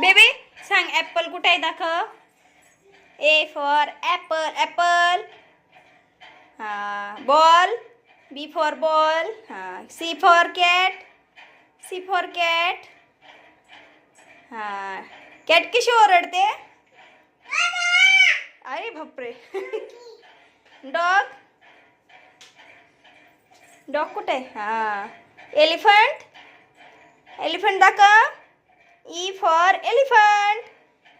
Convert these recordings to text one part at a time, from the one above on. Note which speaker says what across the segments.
Speaker 1: Baby सांग apple कुठे आहे दाखव ए फॉर ऍपल ऍपल हा बॉल बी फॉर बॉल हा C for cat C for cat हा? कॅट कशी ओरडते अरे बापरे डॉग डॉग कुठे? आहे हा. एलिफंट एलिफंट दाखव. ई फॉर एलिफंट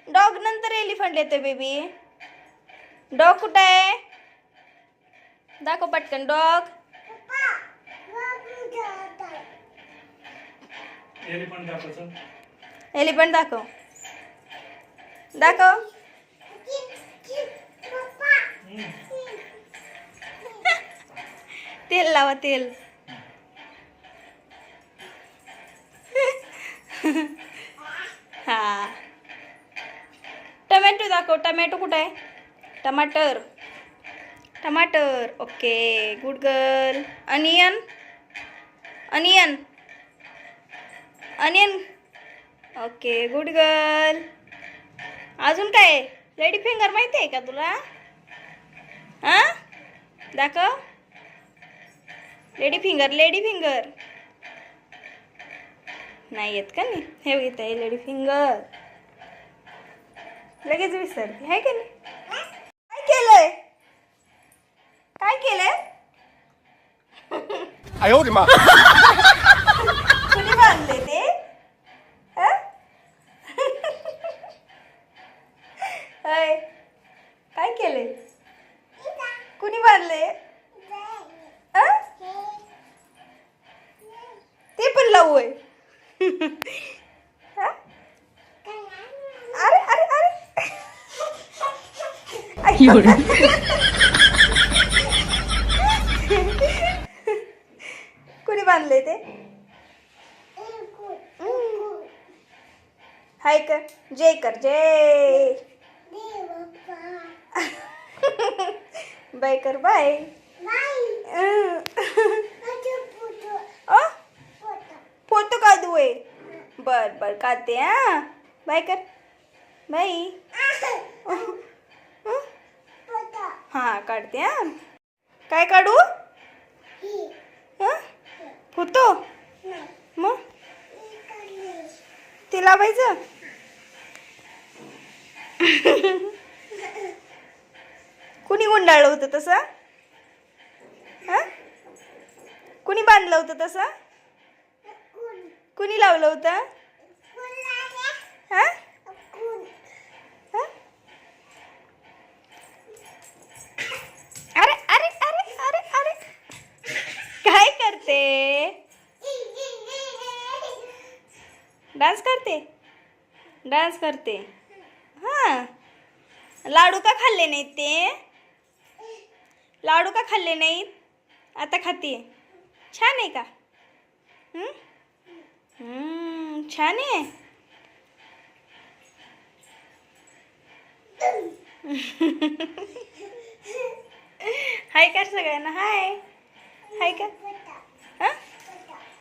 Speaker 1: डॉग नंतर एलिफंट येते बेबी डॉग कुठे? आहे दाखव पटकन डॉग
Speaker 2: एलिफंट
Speaker 1: दाखव दाखव. तेल लावा तेल. हा. टमॅटो दाखव टमॅटो कुठं आहे? टमाटर. टमाटर. Okay good girl onion onion onion okay good girl अजून काय? लेडी फिंगर माहिती आहे का तुला? हां? दाखव. Lady finger lady finger. नाही येत का नाही? हे घेत आहे लेडी फिंगर. लगेच विसरते. आहे का नाही? काय केलंय? काय केलंय? लावू अरे अरे अरे। कुणी बांधले ते हाय कर जय कर जय। बाय। कर बाय। बर बर काढते हा बाय कर बाय हा काढते हां काय काढू हं? फोटो मग ते लावायचं कुणी गुंडाळलं होतं तसं हा कुणी बांधलं होतं तसं कुणी लावलं होतं अरे अरे अरे अरे अरे. काय करते? डान्स करते? डान्स करते. हां लाडू का खाल्ले नाहीत ते? लाडू का खाल्ले नाहीत? आता खाते. छान आहे का? छान आहे. हाय कर सगळ्यांना हाय. हाय कर. हां?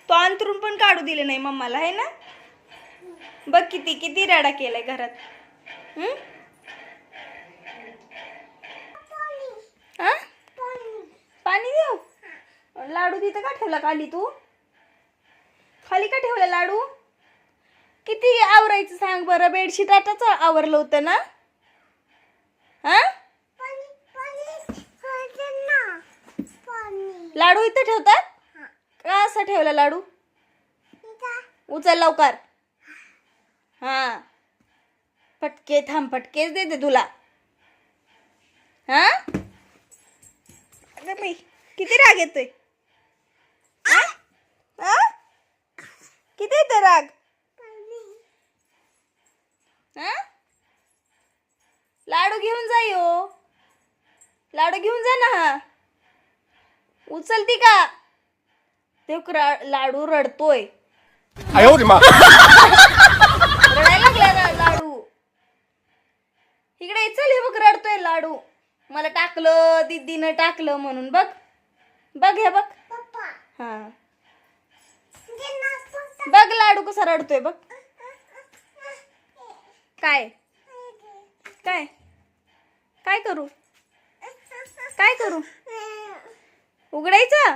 Speaker 1: तो अंतरून पण काढू दिले नाही मम्माला आहे ना? बघ किती किती रडा केलाय घरात. हां? पाणी देऊ? लाडू तिथं का ठेवला खाली तू? खाली का ठेवला लाडू? किती आवरायचं सांग बरं बेडशीट आताच आवरलं होतं ना? लाडू इथं ठेवतात? का असं ठेवला लाडू? उचल लवकर. हा. पटके थांब पटकेच देते तुला. हा? किती राग येतोय? किती येतोय राग हा? लाडू घेऊन जा यो लाडू घेऊन जा ना. उचलती का? ते लाडू रडतोय. लाडू. इकडे चल हे बघ रडतोय लाडू. मला टाकलं दिदीनं टाकलं म्हणून. बघ बघ हे बघ. हा. बघ लाडू कसा रडतोय बघ. काय? काय? काय करू? काय करू? उघडायचं?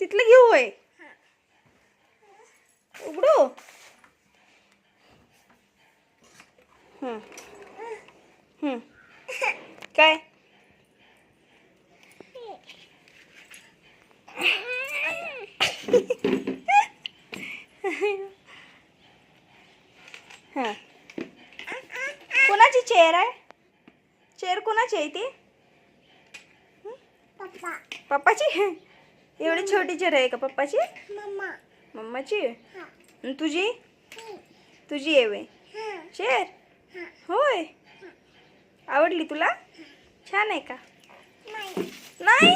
Speaker 1: तिथलं घेऊ होय. उघडू? हम्म. हम्म. काय हा कोणाची चेअर आहे चेअर कोणाची आहे ती पप्पाची चेअर आहे का पप्पाची? मम्माची? आणि तुझी? तुझी आहे वे चेअर होय. आवडली तुला? छान आहे का? नाही.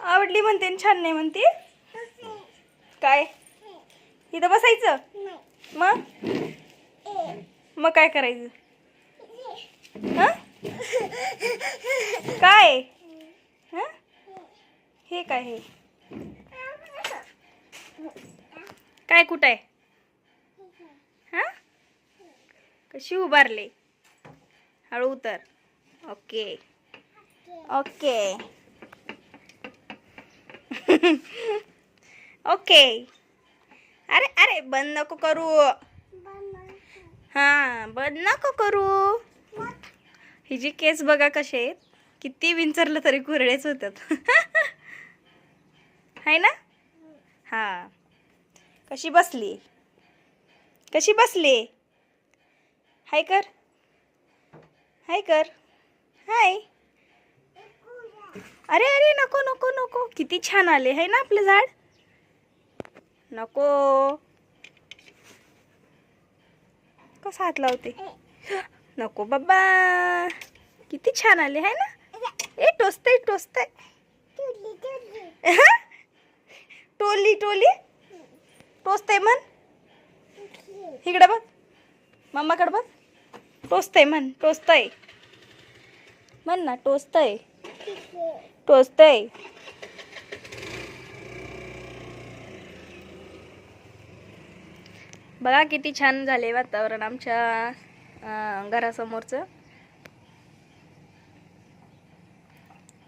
Speaker 1: आवडली म्हणते छान नाही म्हणते? काय? इथं बसायचं? मग? मग काय करायचं? हं? काय? हं? हे काय हे? काय कुठं आहे? हां? कशी उभारले? हळू उतर. ओके. ओके. ओके. अरे अरे बंद नको करू. हां बंद नको करू. हिची केस बघा कसे आहेत. किती विंचरलं तरी कुरडेच होतात. आहे ना? हा. कशी बसली? कशी बसली? हाय कर. हाय कर. हाय. अरे अरे नको नको नको. किती छान आले आहे ना आपलं झाड? नको. कसा हात लावते? नको बाबा. किती छान आले आहे ना? ए टोचतय टोचतय. टोली टोली. टोचतय म्हण. इकडे बघ. मम्माकडे बघ. टोचतय म्हण. टोचतय. म्हण ना टोचतय. टोचतय. बघा किती छान झाले वातावरण आमच्या घरासमोरचं.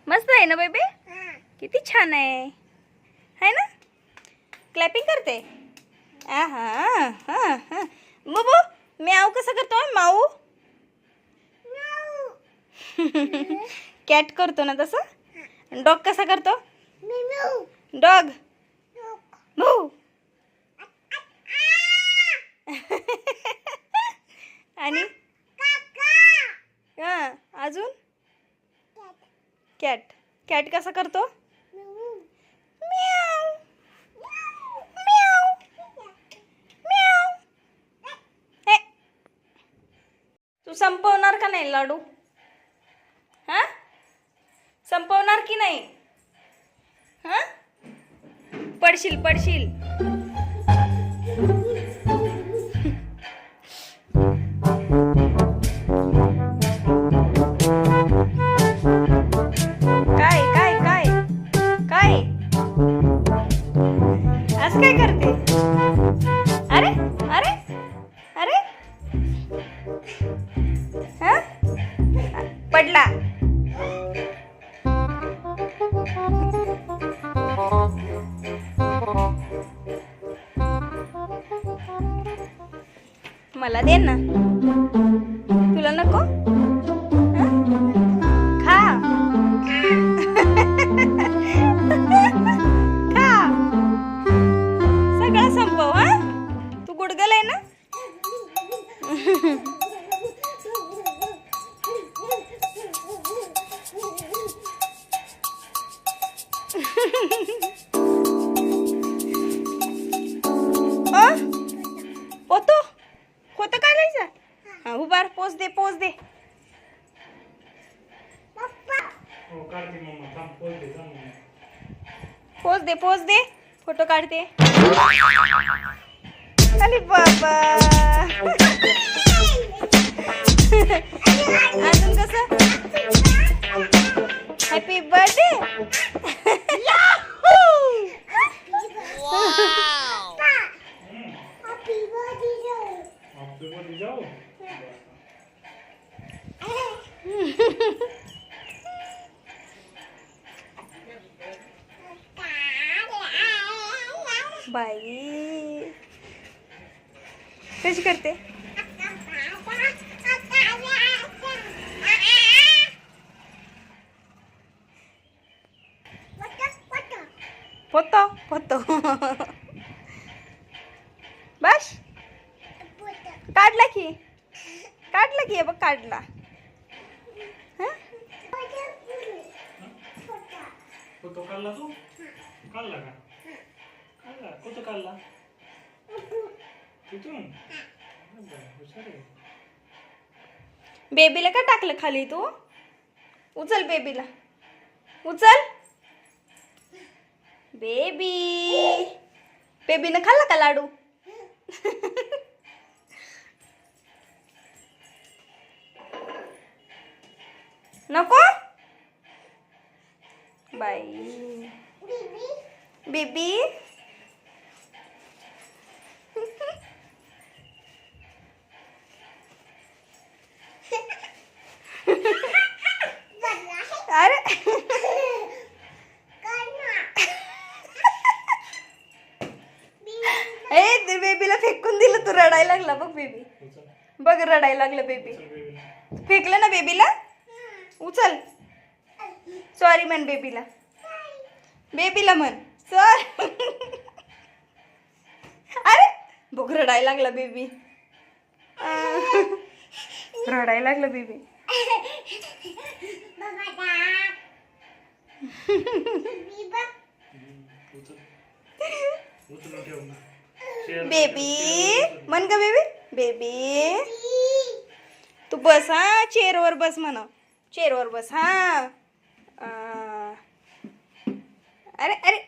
Speaker 1: मस्त आहे ना बेबी किती छान आहे. है ना? क्लॅपिंग करते. हा हा हा. बबू म्याऊ कसं करतो माऊ? कॅट करतो ना तसं? डॉग कसा करतो? डॉग भाऊ आणि? हा अजून? कॅट कॅट कसा करतो? म्याव. तू संपवणार का नाही लाडू? हां? संपवणार की नाही? हां? पडशील पडशील. काय काय काय? काय? आज काय करते? पोतो होतं काढायचं हा उभार पोच दे पोच दे.
Speaker 2: हो पोच दे.
Speaker 1: पोच दे फोटो काढते. अरे बाबा. अजून कसं? बाई पोतो. बस. काढला की. काढला की बघ काढला. हं?
Speaker 2: फोटो काढला तू? काढला का? काढला. कुठं काढला? तिथून बरं, हुशार आहे.
Speaker 1: बेबीला का टाकलं खाली तू? उचल बेबीला. उचल. बेबी बेबीनं खाल्ला का लाडू? नको? बाई. बेबी अरे ए ते बेबीला फेकून दिलं तू रडायला लागला बघ बेबी
Speaker 2: उचल
Speaker 1: बघ रडायला लागलं बेबी. फेकलं ना बेबीला? उचल. सॉरी म्हण बेबीला. बेबीला म्हण. सॉरी अरे बघ रडायला लागला बेबी. रडायला लागलं बेबी. बेबी. म्हण का बेबी. बेबी. बस हा चेअरवर बस म्हणा. चेअरवर बस हा. अरे अरे.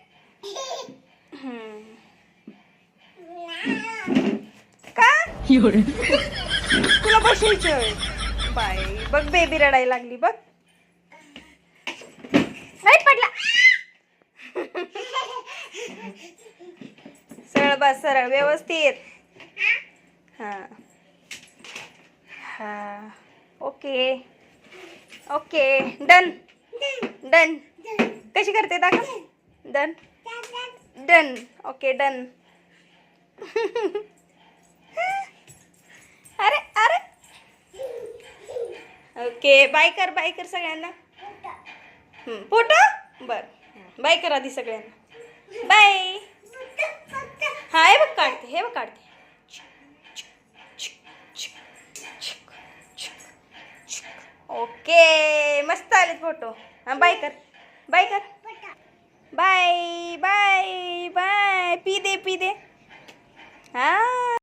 Speaker 1: का? तुला बसायचं बाय बघ बेबी रडायला लागली बघ. नाही पडला. सरळ बस सरळ व्यवस्थित. हा. हा. ओके. ओके. डन. डन. कशी करते दाखव. डन. डन. Okay done. अरे अरे. ओके बाय कर बाय कर सगळ्यांना. फोटो? बर. बाय कर आधी सगळ्यांना. बाय. हा हे बघ काढते हे बघ काढते. ओके मस्त आलेत फोटो. हा बाय कर. बाय कर. Bye bye bye. पी दे पी दे. हा.